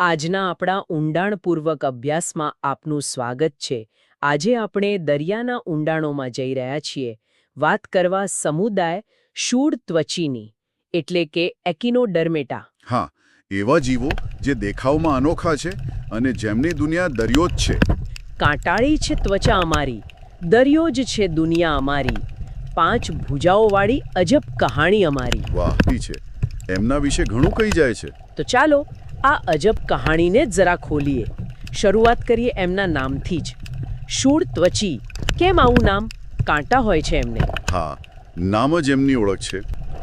આજના આપણા ઊંડાણપૂર્વક અભ્યાસમાં આપનું સ્વાગત છે. આજે આપણે દરિયાના ઊંડાણોમાં જઈ રહ્યા છીએ. વાત કરવા સમુદાય શૂળ ત્વચીની એટલે કે એકિનોડર્મેટા. હા એવા જીવો જે દેખાવમાં અનોખા છે અને જેમની દુનિયા દરિયો જ છે. કાંટાળી છે ત્વચા અમારી દરિયો જ છે દુનિયા અમારી પાંચ ભુજાઓવાળી અજબ કહાણી અમારી. વાહ છે. એમના વિશે ઘણું કહી જાય છે. તો ચાલો આ અજબ કહાણીને જરા ખોલીએ. શરૂઆત કરીએ એમના નામથી જ. શૂળ ત્વચી કેમ આવું નામ? કાંટા હોય છે એમને. હા નામ જ એમની ઓળખ છે.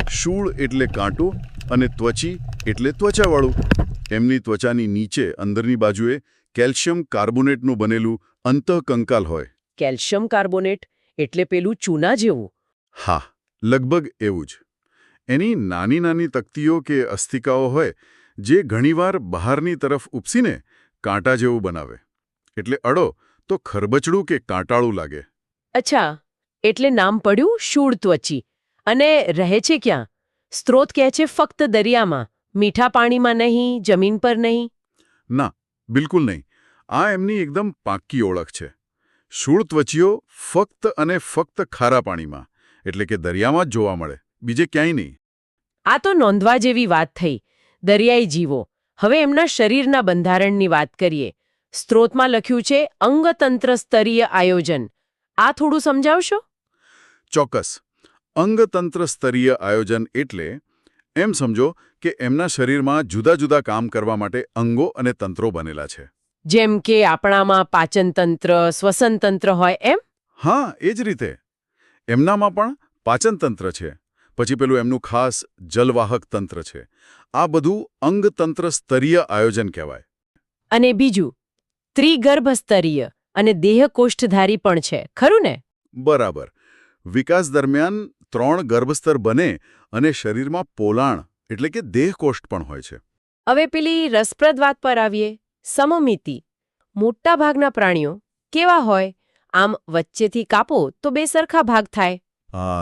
શૂળ એટલે કાંટો અને ત્વચી એટલે ત્વચાવાળું. એમની ત્વચાની નીચે અંદરની બાજુએ કેલ્શિયમ કાર્બોનેટનું બનેલું અંતઃકંકાલ હોય. કેલ્શિયમ કાર્બોનેટ એટલે પેલું ચૂના જેવું. હા લગભગ એવું જ. એની નાની નાની તકતીઓ કે અસ્થિકાઓ હોય જે ઘણીવાર બહારની તરફ ઉપસીને કાંટા જેવું બનાવે. એટલે અડો તો ખરબચડું કે કાંટાળું લાગે. અચ્છા એટલે નામ પડ્યું શૂળ ત્વચી. અને રહે છે ક્યાં? સ્ત્રોત કહે છે ફક્ત દરિયામાં મીઠા પાણીમાં નહીં જમીન પર નહીં? ના બિલકુલ નહીં. આ એમની એકદમ પાક્કી ઓળખ છે. શૂળ ત્વચીઓ ફક્ત અને ફક્ત ખારા પાણીમાં એટલે કે દરિયામાં જ જોવા મળે. બીજે ક્યાંય નહીં. આ તો નોંધવા જેવી વાત થઈ. દરિયાઈ જીવો. હવે એમના શરીરના બંધારણની વાત કરીએ. સ્ત્રોતમાં લખ્યું છે અંગતંત્ર સ્તરીય આયોજન. આ થોડું સમજાવશો? ચોક્કસ. અંગતંત્ર સ્તરીય આયોજન એટલે એમ સમજો કે એમના શરીરમાં જુદા જુદા કામ કરવા માટે અંગો અને તંત્રો બનેલા છે. જેમ કે આપણામાં પાચનતંત્ર શ્વસનતંત્ર હોય એમ? હા એ જ રીતે. એમનામાં પણ પાચનતંત્ર છે. પછી પેલું એમનું ખાસ જલવાહક તંત્ર છે. આ બધું અંગતંત્ર સ્તરીય આયોજન કહેવાય. અને બીજું ત્રિગર્ભ સ્તરીય અને દેહકોષ્ઠધારી પણ છે. ખરું ને? બરાબર. વિકાસ દરમિયાન ત્રણ ગર્ભસ્તર બને અને શરીરમાં પોલાણ એટલે કે દેહકોષ્ઠ પણ હોય છે. હવે પેલી રસપ્રદ વાત પર આવીએ. સમમિતિ. મોટાભાગના પ્રાણીઓ કેવા હોય? આમ વચ્ચેથી કાપો તો બે સરખા ભાગ થાય.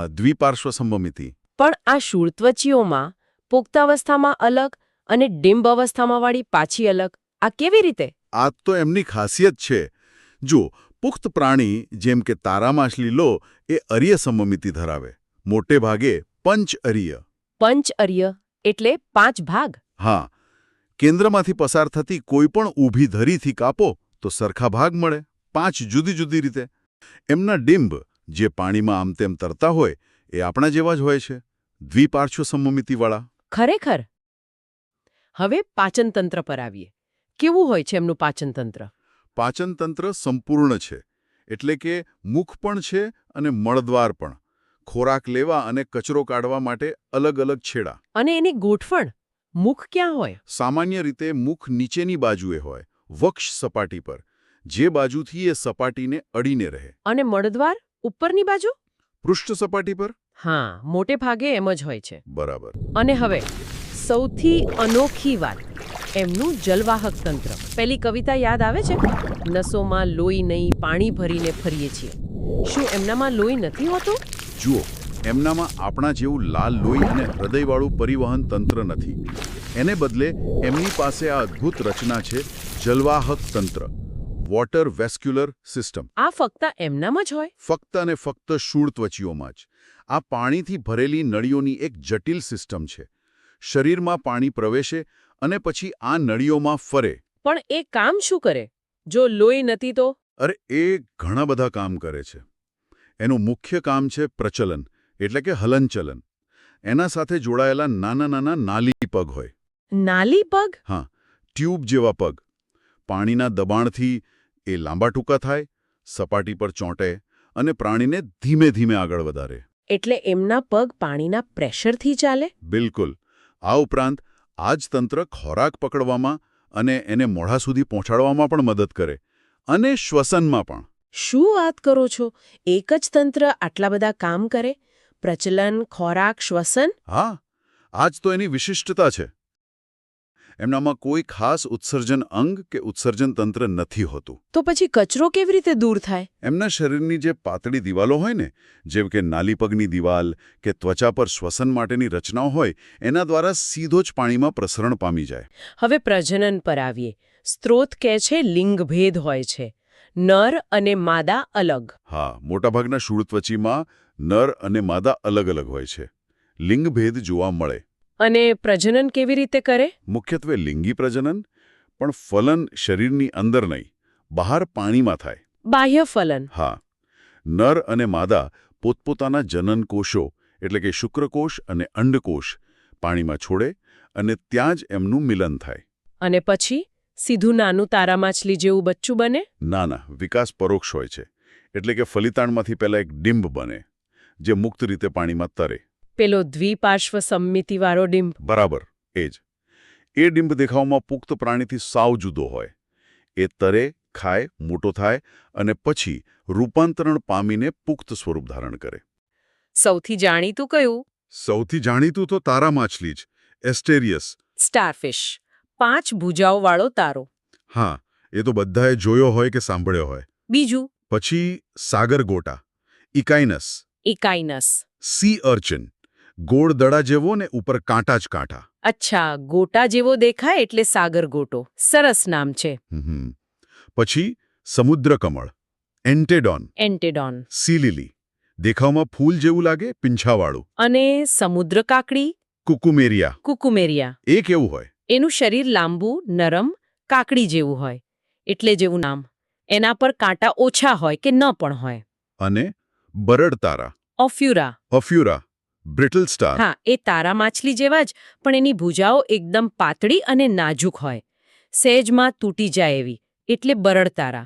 દ્વિપાર્શ્વ સંભમિતિ પણ આ શૂળત્વચીઓમાં પુખ્તાવસ્થામાં અલગ અને ડિમ્બ અવસ્થામાં વાળી પાછી અલગ. આ કેવી રીતે? આ તો એમની ખાસિયત છે. જો પુખ્ત પ્રાણી જેમ કે તારામાછલી લો એ અરિય સમમિતિ ધરાવે. મોટે ભાગે પંચ અરિય. પંચ અર્ય એટલે પાંચ ભાગ? હા. કેન્દ્રમાંથી પસાર થતી કોઈ પણ ઊભી ધરીથી કાપો તો સરખા ભાગ મળે. પાંચ જુદી જુદી રીતે. એમના ડિંબ જે પાણીમાં આમતેમ તરતા હોય એ આપણા જેવા જ હોય છે દ્વિપાર્શ્વ સમમિતિવાળા. ખરેખર? હવે પાચનતંત્ર પર આવીએ. કેવું હોય છે એમનું પાચનતંત્ર? પાચનતંત્ર સંપૂર્ણ છે એટલે કે મુખ પણ છે અને મળદ્વાર પણ. ખોરાક લેવા અને કચરો કાઢવા માટે અલગ અલગ છેડા. અને એની ગોઠવણ? મુખ ક્યાં હોય? સામાન્ય રીતે મુખ નીચેની બાજુએ હોય વક્ષ સપાટી પર. જે બાજુથી એ સપાટીને અડીને રહે. અને મળદ્વાર ઉપરની બાજુ? પૃષ્ઠ સપાટી પર? હા મોટે ભાગે એમ જ હોય છે. બરાબર. અને હવે સૌથી અનોખી વાત એમનું જલવાહક તંત્ર. પેલી કવિતા યાદ આવે છે? નસોમાં લોહી નહીં પાણી ભરીને ફરીએ છીએ. શું એમનામાં લોહી નથી હોતું? જુઓ એમનામાં આપણા જેવું લાલ લોહી અને હૃદયવાળું પરિવહન તંત્ર નથી. એને બદલે એમની પાસે આ અદ્ભુત રચના છે જલવાહક તંત્ર. વોટર વેસ્ક્યુલર સિસ્ટમ આ ફક્ત એમનામાં જ હોય? ફક્ત અને ફક્ત શૂળ ત્વચીઓમાં જ. આ પાણીથી ભરેલી નળીઓની એક જટિલ સિસ્ટમ છે. શરીરમાં પાણી પ્રવેશે અને પછી આ નળીઓમાં ફરે. પણ એ કામ શું કરે? જો લોહી નથી તો? અરે એ ઘણા બધા કામ કરે છે. એનું મુખ્ય કામ છે પ્રચલન એટલે કે હલનચલન. એના સાથે જોડાયેલા નાના નાના નાલી પગ હોય. નાલી પગ? હા ટ્યુબ જેવા પગ. પાણીના દબાણથી એ લાંબા ટૂંકા થાય સપાટી પર ચોંટે અને પ્રાણીને ધીમે ધીમે આગળ વધારે. એટલે એમના પગ પાણીના પ્રેશરથી ચાલે? બિલકુલ. આ ઉપરાંત આ જ તંત્ર ખોરાક પકડવામાં અને એને મોઢા સુધી પહોંચાડવામાં પણ મદદ કરે અને શ્વસનમાં પણ. શું વાત કરો છો? એક જ તંત્ર આટલા બધા કામ કરે? પ્રચલન ખોરાક શ્વસન? હા. આ જ તો એની વિશિષ્ટતા છે. એમનામાં કોઈ ખાસ ઉત્સર્જન અંગ કે ઉત્સર્જન તંત્ર નથી હોતું. તો પછી કચરો કેવી રીતે દૂર થાય? એમના શરીરની જે પાતળી દિવાલો હોય ને જેમ કે નાલી પગની દિવાલ કે ત્વચા પર શ્વસન માટેની રચનાઓ હોય એના દ્વારા સીધો જ પાણીમાં પ્રસરણ પામી જાય. હવે પ્રજનન પર આવીએ. સ્ત્રોત કહે છે લિંગભેદ હોય છે. નર અને માદા અલગ. હા મોટાભાગના શૂળત્વચીમાં નર અને માદા અલગ અલગ હોય છે. લિંગભેદ જોવા મળે. અને પ્રજનન કેવી રીતે કરે? મુખ્યત્વે લિંગી પ્રજનન પણ ફલન શરીરની અંદર નહીં બહાર પાણીમાં થાય. બાહ્ય ફલન. હા. નર અને માદા પોતપોતાના જનન કોષો એટલે કે શુક્રકોષ અને અંડકોષ પાણીમાં છોડે અને ત્યાં જ એમનું મિલન થાય. અને પછી સીધું નાનું તારા માછલી જેવું બચ્ચું બને? ના ના વિકાસ પરોક્ષ હોય છે. એટલે કે ફલિતાણમાંથી પહેલા એક ડિંબ બને જે મુક્ત રીતે પાણીમાં તરે. પેલો દ્વિપાર્શ્વ સંમિતિવાળો ડિંબ. બરાબર એ જ. એ ડિંબ દેખાવમાં પુખ્ત પ્રાણીથી સાવ જુદો હોય. એ તરે ખાય મોટો થાય અને પછી રૂપાંતરણ પામીને પુખ્ત સ્વરૂપ ધારણ કરે. સૌથી જાણીતું કયું? સૌથી જાણીતું તો તારા માછલી જ એસ્ટેરિયસ. સ્ટારફિશ. પાંચ ભુજાઓવાળો તારો. હા એ તો બધાએ જોયો હોય કે સાંભળ્યો હોય. બીજું? પછી સાગર ગોટા ઇકાઇનસ. ઇકાઇનસ. સી અર્ચન. ગોળ દડા જેવો ને ઉપર કાંટા જ કાંટા. અચ્છા ગોટા જેવો દેખાય એટલે સાગર ગોટો. સરસ નામ છે. પછી સમુદ્ર કમળ એન્ટેડોન એન્ટેડોન. સીલીલી. દેખાવમાં ફૂલ જેવું લાગે પીંછાવાળું. અને સમુદ્ર કાકડી? કુકુમેરિયા. કુકુમેરિયા. એ કેવું હોય. એનું શરીર લાંબુ નરમ કાકડી જેવું હોય. એટલે જેવું નામ. એના પર કાંટા ઓછા હોય કે ન પણ હોય. અને બરડ તારા ઓફ્યુરા. અફ્યુરા બ્રિટલ સ્ટાર. હા, એ તારા માછલી જેવા જ, પણ એની ભુજાઓ એકદમ પાતળી અને નાજુક હોય. સહેજમાં તૂટી જાય એવી, એટલે બરડ તારા.